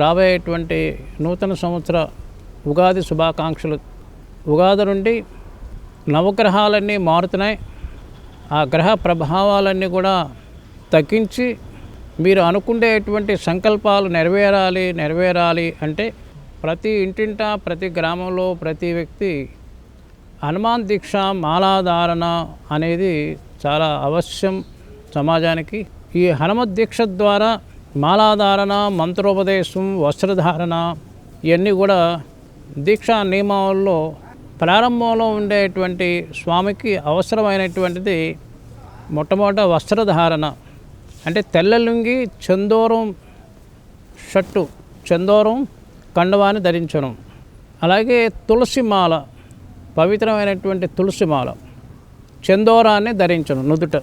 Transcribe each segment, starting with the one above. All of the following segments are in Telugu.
రాబోయేటువంటి నూతన సంవత్సర ఉగాది శుభాకాంక్షలు. ఉగాది నుండి నవగ్రహాలన్నీ మారుతున్నాయి. ఆ గ్రహ ప్రభావాలన్నీ కూడా తగ్గించి మీరు అనుకునేటువంటి సంకల్పాలు నెరవేరాలి నెరవేరాలి అంటే ప్రతి ఇంటింటా ప్రతి గ్రామంలో ప్రతి వ్యక్తి హనుమాన్ దీక్ష మాలాధారణ అనేది చాలా అవశ్యం సమాజానికి. ఈ హనుమద్ దీక్ష ద్వారా మాలాధారణ మంత్రోపదేశం వస్త్రధారణ ఇవన్నీ కూడా దీక్షా నియమాల్లో ప్రారంభంలో ఉండేటువంటి స్వామికి అవసరమైనటువంటిది మొట్టమొదట వస్త్రధారణ. అంటే తెల్ల లుంగి చందోరం షట్టు చందోరం కండవాన్ని ధరించడం. అలాగే తులసి మాల పవిత్రమైనటువంటి తులసి మాల చందోరాన్ని ధరించడం నుదుట.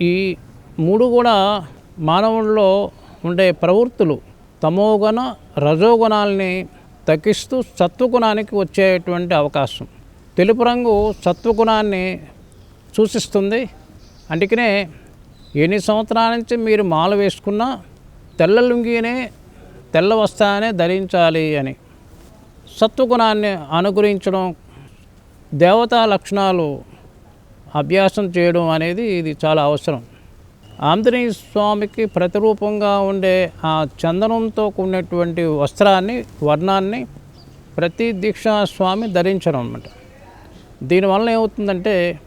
ఈ మూడు కూడా మానవుల్లో ఉండే ప్రవృత్తులు తమోగుణ రజోగుణాలని తగ్గిస్తూ సత్వగుణానికి వచ్చేటువంటి అవకాశం. తెలుపు రంగు సత్వగుణాన్ని సూచిస్తుంది. అందుకనే ఎన్ని సంవత్సరాల నుంచి మీరు మాల వేసుకున్నా తెల్ల లుంగినే తెల్ల వస్త్రాన్ని ధరించాలి అని. సత్వగుణాన్ని అనుగ్రహించడం దేవతా లక్షణాలు అభ్యాసం చేయడం అనేది ఇది చాలా అవసరం. ఆంజనేయ స్వామికి ప్రతిరూపంగా ఉండే ఆ చందనంతో కూడినటువంటి వస్త్రాన్ని వర్ణాన్ని ప్రతి దీక్షా స్వామి ధరించడం అనమాట దీనివల్ల ఏమవుతుందంటే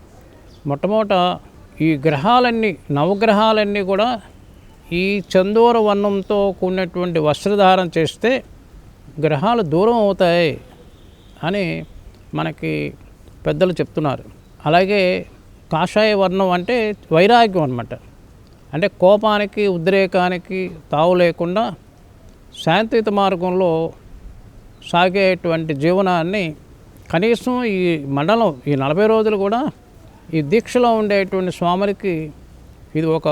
మొట్టమొదట ఈ గ్రహాలన్నీ నవగ్రహాలన్నీ కూడా ఈ చందోర వర్ణంతో కూడినటువంటి వస్త్రధారణ చేస్తే గ్రహాలు దూరం అవుతాయి అని మనకి పెద్దలు చెప్తున్నారు. అలాగే కాషాయ వర్ణం అంటే వైరాగ్యం అన్నమాట. అంటే కోపానికి ఉద్రేకానికి తావు లేకుండా శాంతియుత మార్గంలో సాగేటువంటి జీవనాన్ని కనీసం ఈ మండలం ఈ నలభై రోజులు కూడా ఈ దీక్షలో ఉండేటువంటి స్వాములకి ఇది ఒక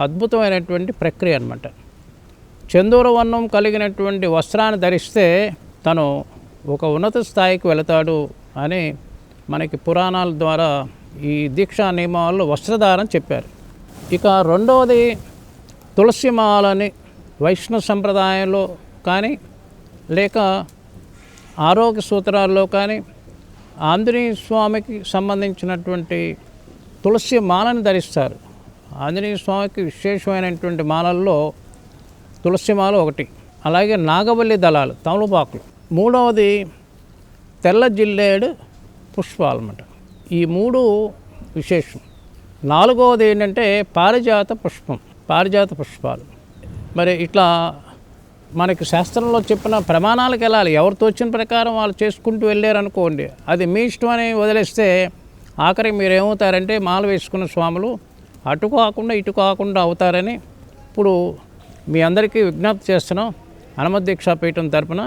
అద్భుతమైనటువంటి ప్రక్రియ అనమాట చందూర వర్ణం కలిగినటువంటి వస్త్రాన్ని ధరిస్తే తను ఒక ఉన్నత స్థాయికి వెళతాడు అని మనకి పురాణాల ద్వారా ఈ దీక్షా నియమాల్లో వస్త్రధారణ చెప్పారు. ఇక రెండవది తులసిమాలని వైష్ణవ సంప్రదాయంలో కానీ లేక ఆరోగ్య సూత్రాల్లో కానీ ఆంజనేయ స్వామికి సంబంధించినటువంటి తులసి మాలను ధరిస్తారు. ఆంజనేయ స్వామికి విశేషమైనటువంటి మాలల్లో తులసి మాల ఒకటి అలాగే నాగవల్లి దళాలు తమలపాకులు. మూడవది తెల్ల జిల్లేడు పుష్పాలు అన్నమాట ఈ మూడు విశేషం. నాలుగవది ఏంటంటే పారిజాత పుష్పం పారిజాత పుష్పాలు. మరి ఇట్లా మనకి శాస్త్రంలో చెప్పిన ప్రమాణాలకు వెళ్ళాలి. ఎవరు తోచిన ప్రకారం వాళ్ళు చేసుకుంటూ వెళ్ళారు అనుకోండి అది మీ ఇష్టం అని వదిలేస్తే ఆఖరికి మీరు ఏమవుతారంటే మాల వేసుకున్న స్వాములు అటు కాకుండా ఇటు కాకుండా అవుతారని ఇప్పుడు మీ అందరికీ విజ్ఞప్తి చేస్తున్నాం. హనుమద్ దీక్షా పీఠం తరపున